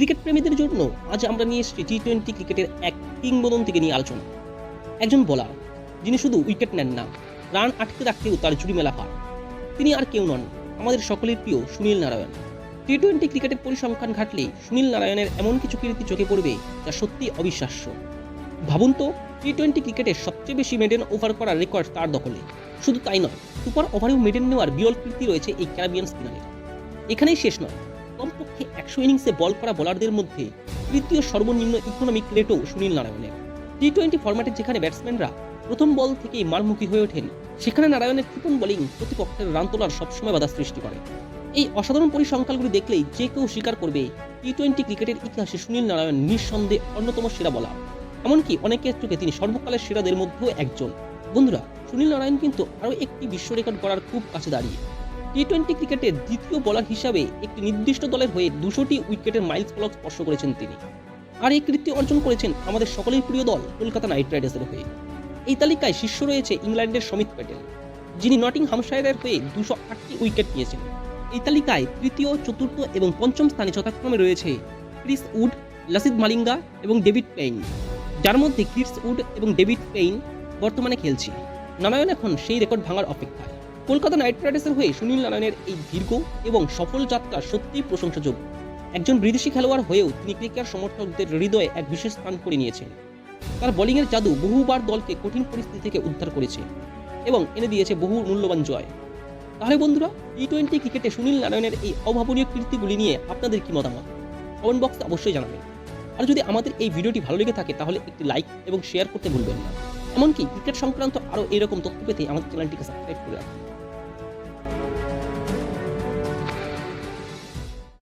Cricket প্রেমীদের জন্য আজ আমরা নিয়ে এসেছি টি টোয়েন্টি ক্রিকেটের এক কিংবদন্তিকে নিয়ে আলোচনা। একজন বোলার যিনি শুধু উইকেট নেন না, রান আটকে রাখতেও তার জুড়ি মেলা পার তিনি আর কেউ নন, আমাদের সকলের প্রিয় সুনীল নারায়ণ। টি টোয়েন্টি ক্রিকেটের পরিসংখ্যান ঘাটলে সুনীল নারায়ণের এমন কিছু কীর্তি চোখে পড়বে যা সত্যি অবিশ্বাস্য। ভাবুন তো টি টোয়েন্টি ক্রিকেটের সবচেয়ে বেশি মেডেন ওভার করার রেকর্ড তার দখলে। শুধু তাই নয় সুপার ওভারেও মেডেন নেওয়ার বিরল কীর্তি রয়েছে এই ক্যারাবিয়ান স্পিনারের এখানেই শেষ নয় কমপক্ষে একশো ইনিংসে বল করা বোলারদের মধ্যে তৃতীয় সর্বনিম্ন ইকোনমিক রেটও সুনীল নারায়ণের। টি টোয়েন্টি ফরম্যাটে যেখানে ব্যাটসম্যানরা প্রথম বল থেকেই মারমুখী হয়ে ওঠেন, সেখানে নারায়ণের কৃপণ বোলিং প্রতিপক্ষের রান তোলার সবসময় বাধা সৃষ্টি করে। এই অসাধারণ পরিসংখ্যানগুলি দেখলেই যে কেউ স্বীকার করবে টি টোয়েন্টি ক্রিকেটের ইতিহাসে সুনীল নারায়ণ নিঃসন্দেহে অন্যতম সেরা বলার এমনকি অনেকের চোখে তিনি সর্বকালের সেরাদের মধ্যেও একজন। বন্ধুরা, সুনীল নারায়ণ কিন্তু আরও একটি বিশ্ব রেকর্ড করার খুব কাছে দাঁড়িয়ে। টি টোয়েন্টি ক্রিকেটের দ্বিতীয় বলার হিসাবে একটি নির্দিষ্ট দলের হয়ে দুশোটি উইকেটের মাইলস ফলক স্পর্শ করেছেন তিনি। আর এই কৃত্য অর্জন করেছেন আমাদের সকলের প্রিয় দল কলকাতা নাইট রাইডার্সের হয়ে। এই তালিকায় শীর্ষ রয়েছে ইংল্যান্ডের সমিত প্যাটেল, যিনি নটিং হামশায়ারের হয়ে দুশো আটটি উইকেট নিয়েছেন। এই তালিকায় তৃতীয়, চতুর্থ এবং পঞ্চম স্থানে যথাক্রমে রয়েছে ক্রিস উড লাসিদ মালিঙ্গা এবং ডেভিড পেইন, যার মধ্যে ক্রিস উড এবং ডেভিড পেইন বর্তমানে খেলছে নারায়ণ এখন সেই রেকর্ড ভাঙার অপেক্ষায়। কলকাতা নাইট রাইডার্সের হয়ে সুনীল নারায়ণের এই দীর্ঘ এবং সফল যাত্রা সত্যিই প্রশংসাযোগ্য। একজন বিদেশি খেলোয়াড় হয়েও তিনি ক্রিকেট সমর্থকদের হৃদয়ে এক বিশেষ স্থান করে নিয়েছেন। তার বোলিংয়ের জাদু বহুবার দলকে কঠিন পরিস্থিতি থেকে উদ্ধার করেছে এবং এনে দিয়েছে বহু মূল্যবান জয়। তাহলে বন্ধুরা টি টোয়েন্টি ক্রিকেটে সুনীল নারায়ণের এই অভাবনীয় কীর্তিগুলি নিয়ে আপনাদের কি মতামত? কমেন্ট বক্সে অবশ্যই জানাবেন। আর যদি আমাদের এই ভিডিওটি ভালো লেগে থাকে, তাহলে একটি লাইক এবং শেয়ার করতে ভুলবেন না। এমনকি ক্রিকেট সংক্রান্ত আরও এরকম তথ্য পেতে আমাদের চ্যানেলটিকে সাবস্ক্রাইব করে রাখুন।